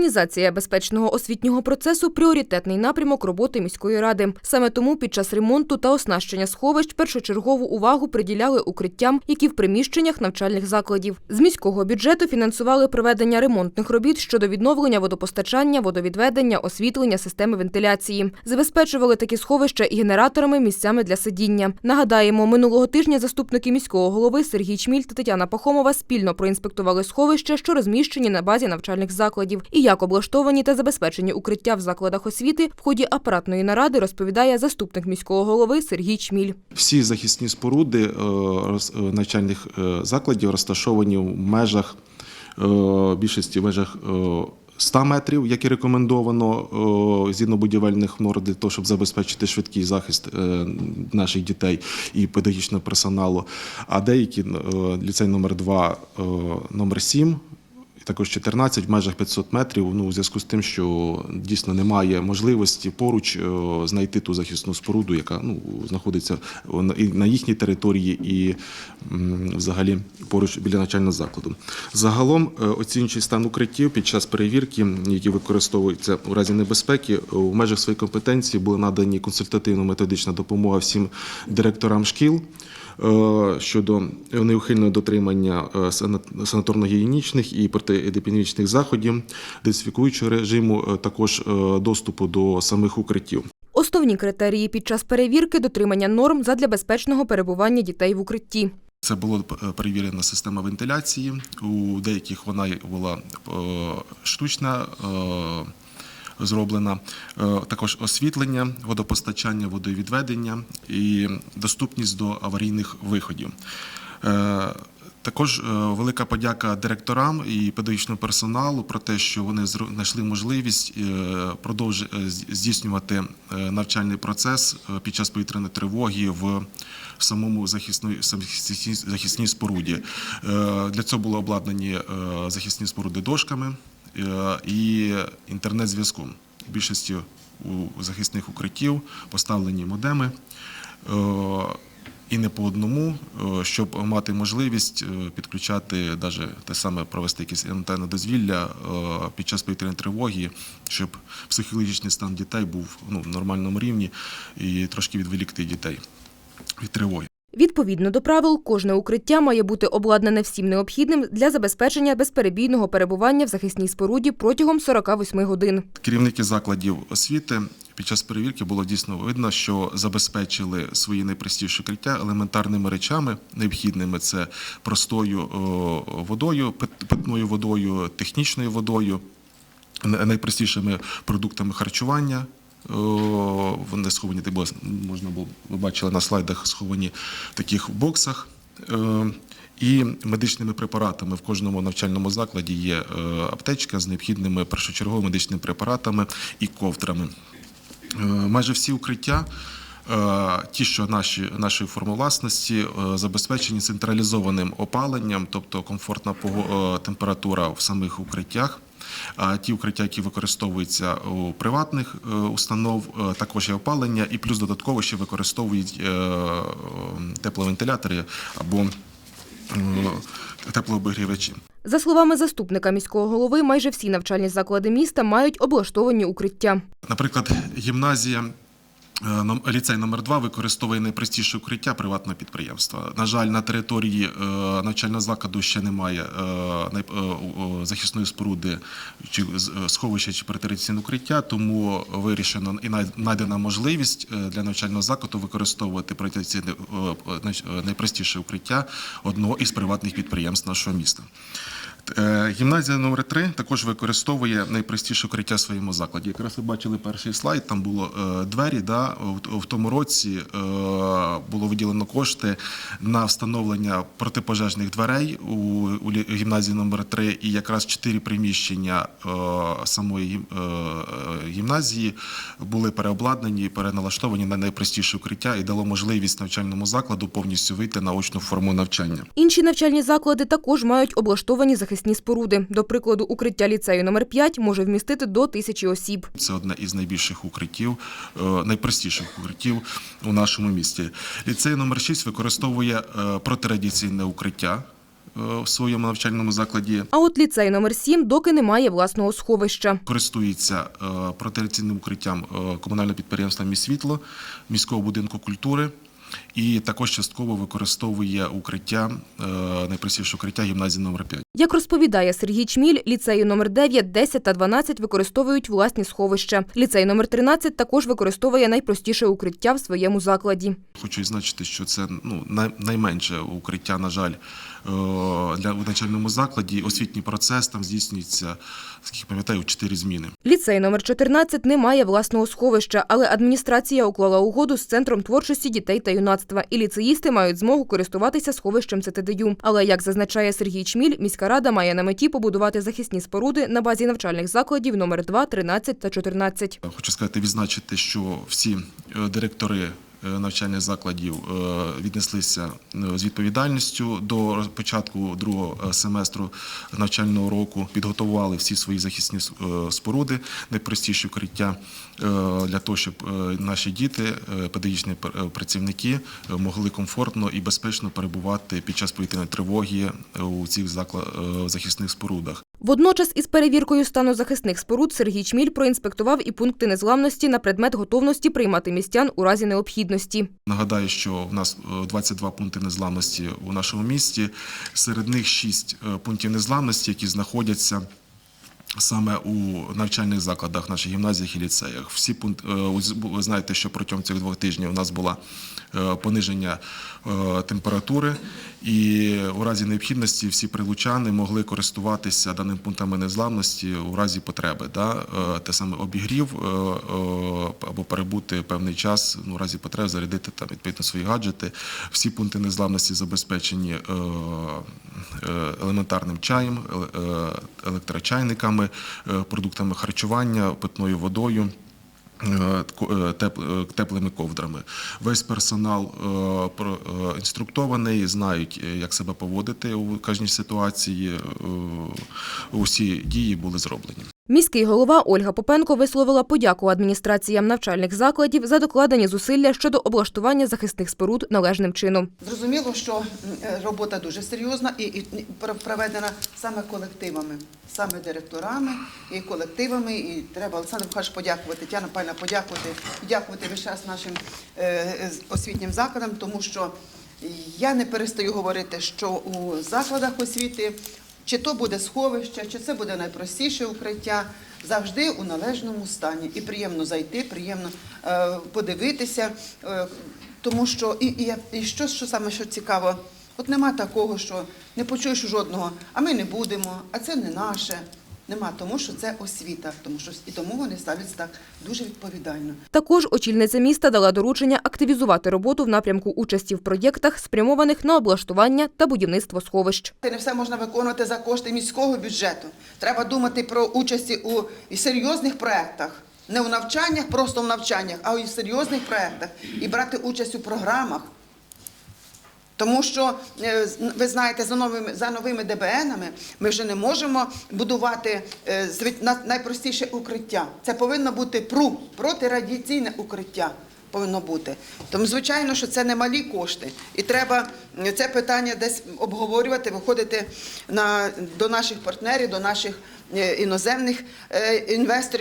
Організація безпечного освітнього процесу пріоритетний напрямок роботи міської ради. Саме тому під час ремонту та оснащення сховищ першочергову увагу приділяли укриттям, які в приміщеннях навчальних закладів. З міського бюджету фінансували проведення ремонтних робіт щодо відновлення водопостачання, водовідведення, освітлення, системи вентиляції. Забезпечували такі сховища і генераторами місцями для сидіння. Нагадаємо, минулого тижня заступники міського голови Сергій Чміль та Тетяна Пахомова спільно проінспектували сховища, що розміщені на базі навчальних закладів, і як облаштовані та забезпечені укриття в закладах освіти в ході апаратної наради розповідає заступник міського голови Сергій Чміль. Всі захисні споруди е, е, навчальних е, закладів розташовані в межах більшості в межах е, 100 метрів, як і рекомендовано згідно будівельних норм для того, щоб забезпечити швидкий захист наших дітей і педагогічного персоналу. А деякі ліцей номер 2 е, номер 7 і також 14 в межах 500 метрів. Ну, у зв'язку з тим, що дійсно немає можливості поруч е, знайти ту захисну споруду, яка ну, знаходиться на- і на їхній території, і взагалі поруч біля навчального закладу. Загалом, е, оцінюючи стан укриттів під час перевірки, які використовуються у разі небезпеки, е, у межах своєї компетенції була надані консультативно-методична допомога всім директорам шкіл щодо неухильного дотримання е, сана- санаторно-гігієнічних і протиепідемічних заходів, дезінфікуючого режиму, е, також е, доступу до самих укриттів. Основні критерії під час перевірки дотримання норм задля безпечного перебування дітей в укритті. Це була е, перевірена система вентиляції. У деяких вона була е, штучна. Зроблена Е, також освітлення, водопостачання, водовідведення і доступність до аварійних виходів. Е, Також е, велика подяка директорам і педагогічному персоналу про те, що вони знайшли можливість продовж- з- здійснювати навчальний процес під час повітряної тривоги в самому захисної захисній, споруді. Для цього були обладнані захисні споруди дошками і інтернет-зв'язком. Більшості у захисних укриттів поставлені модеми. е, І не по одному, е, щоб мати можливість е, підключати, навіть те саме провести якесь антенне дозвілля е, під час повітряної тривоги, щоб психологічний стан дітей був ну, в нормальному рівні і трошки відволікти дітей від тривоги. Відповідно до правил, кожне укриття має бути обладнане всім необхідним для забезпечення безперебійного перебування в захисній споруді протягом 48 годин. Керівники закладів освіти під час перевірки було дійсно видно, що забезпечили свої найпростіші укриття елементарними речами необхідними. Це простою водою, пит- питною водою, технічною водою, най- найпростішими продуктами харчування. О, Вони сховані, де можна було, ви бачили на слайдах, сховані в таких боксах. Е, І медичними препаратами в кожному навчальному закладі є е, аптечка з необхідними першочерговими медичними препаратами і ковдрами. Е, Майже всі укриття, е, ті, що наші, нашої форми власності, е, забезпечені централізованим опаленням, тобто комфортна е, температура в самих укриттях. А ті укриття, які використовуються у приватних е, установ, е, також є опалення, і плюс додатково ще використовують е, тепловентилятори або теплообігрівачі. За словами заступника міського голови, майже всі навчальні заклади міста мають облаштовані укриття. Наприклад, гімназія. Е, Ліцей номер 2 використовує найпростіше укриття приватного підприємства. На жаль, на території е, навчального закладу ще немає е, захисної споруди чи сховища чи перетераційне укриття, тому вирішено і най- знайдена можливість для навчального закладу використовувати найпростіше укриття одного із приватних підприємств нашого міста. Е, Гімназія номер 3 також використовує найпростіше укриття в своєму закладі. Якраз ви бачили перший слайд, там було е, двері. Да, в, тому році е, було виділено кошти на встановлення протипожежних дверей у, гімназії номер 3 і якраз чотири приміщення самої гім- гімназії були переобладнані переналаштовані на найпростіше укриття і дало можливість навчальному закладу повністю вийти на очну форму навчання. Інші навчальні заклади також мають облаштовані захисні споруди. До прикладу, укриття ліцею номер 5 може вмістити до тисячі осіб. Це одне із найбільших укриттів, е, найпростіших укриттів у нашому місті. Ліцей номер 6 використовує е, протирадіаційне укриття. в своєму навчальному закладі. А от ліцей номер 7 доки не має власного сховища. Користується е, укриттям е, комунального підприємства «Міськсвітло», міського будинку культури. І також частково використовує укриття, е, найпростіше укриття гімназії номер 5. Як розповідає Сергій Чміль, ліцеї номер 9, 10 та 12 використовують власні сховища. Ліцей номер 13 також використовує найпростіше укриття в своєму закладі. Хочу відзначити, що це ну, найменше укриття, на жаль, е, для у начальному закладі. Освітній процес там здійснюється, скільки пам'ятаю, в чотири зміни. Ліцей номер 14 не має власного сховища, але адміністрація уклала угоду з Центром творчості дітей та юнацтва, і ліцеїсти мають змогу користуватися сховищем ЦТДЮ. Але, як зазначає Сергій Чміль, міська рада має на меті побудувати захисні споруди на базі навчальних закладів номер 2, 13 та 14. Хочу сказати, відзначити, що всі е, директори навчальних закладів е, віднеслися е, з відповідальністю до початку другого е, семестру навчального року, підготували всі свої захисні е, споруди, найпростіші укриття е, для того, щоб е, наші діти, е, педагогічні пр- е, працівники е, могли комфортно і безпечно перебувати під час повітряної тривоги е, у цих е, захисних спорудах. Водночас із перевіркою стану захисних споруд Сергій Чміль проінспектував і пункти незламності на предмет готовності приймати містян у разі необхідності. Нагадаю, що в нас е, 22 пункти незламності у нашому місті. Серед них 6 пунктів незламності, які знаходяться. Саме у навчальних закладах, наших гімназіях і ліцеях. Всі пункти ви знаєте, що протягом цих двох тижнів у нас було е, пониження е, температури, і у разі необхідності всі прилучани могли користуватися даними пунктами незламності у разі потреби. Да? Е, Те саме обігрів е, е, або перебути певний час, ну, у разі потреби зарядити там відповідно свої гаджети. Всі пункти незламності забезпечені е, е, елементарним чаєм, е, електрочайниками, е, продуктами харчування, питною водою. е, е, теп- теплими ковдрами. Весь персонал інструктований, знають, як себе поводити у кожній ситуації. Усі дії були зроблені. Міський голова Ольга Попенко висловила подяку адміністраціям навчальних закладів за докладені зусилля щодо облаштування захисних споруд належним чином. Зрозуміло, що е, робота дуже серйозна і, проведена саме колективами, саме директорами і колективами. І треба Олександр Михайлович подякувати, Тетяна Павлівна подякувати, дякувати весь час нашим е, освітнім закладам, тому що я не перестаю говорити, що у закладах освіти. Чи то буде сховище, чи це буде найпростіше укриття, завжди у належному стані. І приємно зайти, приємно е, подивитися, е, тому що і, і, і що, що саме що цікаво, от нема такого, що не почуєш жодного, а ми не будемо, а це не наше. Нема, тому що це освіта, тому що і тому вони ставляться так дуже відповідально. Також очільниця міста дала доручення активізувати роботу в напрямку участі в проєктах, спрямованих на облаштування та будівництво сховищ. Не все можна виконувати за кошти міського бюджету. Треба думати про участі у серйозних проєктах. Не у навчаннях, просто в навчаннях, а у серйозних проєктах і брати участь у програмах. Тому що е, ви знаєте, за новими за новими ДБНами ми вже не можемо будувати е, найпростіше укриття. Це повинно бути ПРУ, протирадіаційне укриття. Повинно бути. Тому, звичайно, що це немалі кошти. І треба це питання десь обговорювати, виходити на, до наших партнерів, до наших е, іноземних інвесторів,